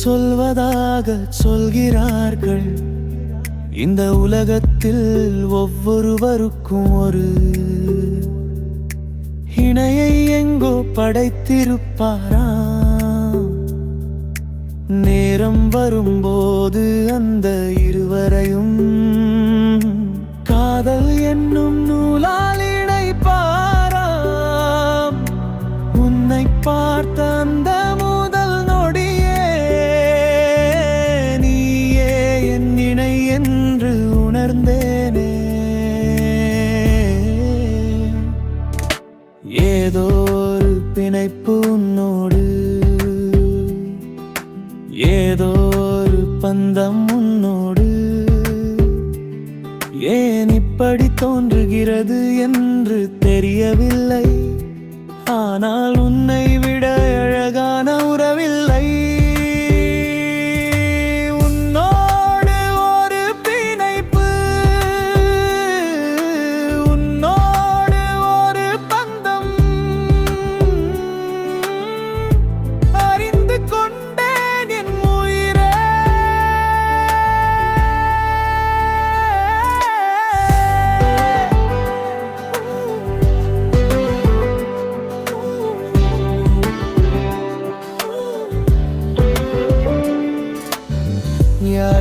சொல்வதாக சொல்கிறார்கள். இந்த உலகத்தில் ஒவ்வொருவருக்கும் ஒரு இணையை எங்கோ படைத்திருப்பாராம் நேரம் வரும்போது அந்த இருவரையும் ஏதோ ஒரு பிணைப்பு உன்னோடு. ஏதோ ஒரு பந்தம் உன்னோடு. ஏன் இப்படி தோன்றுகிறது என்று தெரியவில்லை. ஆனால் உன்னை விட அழகான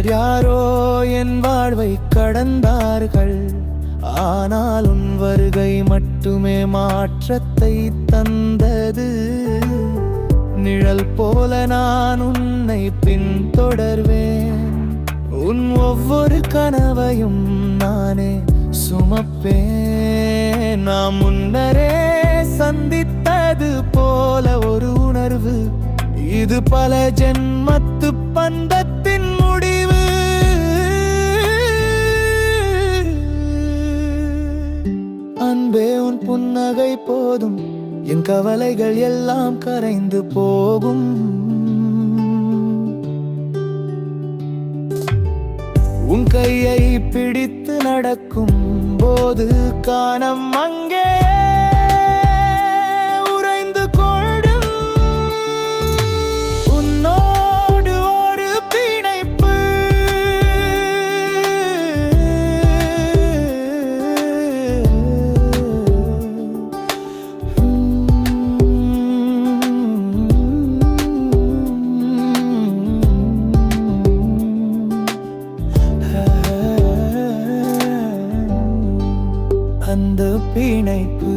யார் யாரோ என் வாழ்வை கடந்தார்கள். ஆனால் உன் வருகை மட்டுமே மாற்றத்தை தந்தது. நிழல் போல நான் உன்னை பின்தொடர்வேன். உன் ஒவ்வொரு கனவையும் நானே சுமப்பேன். நாம் முன்னரே சந்தித்தது போல ஒரு உணர்வு. இது பல ஜென்மத்து பந்த புன்னகை போதும். என் கவலைகள் எல்லாம் கரைந்து போகும். உன் கையை பிடித்து நடக்கும் போது காணம் அங்கே. அந்த பிணைப்பு.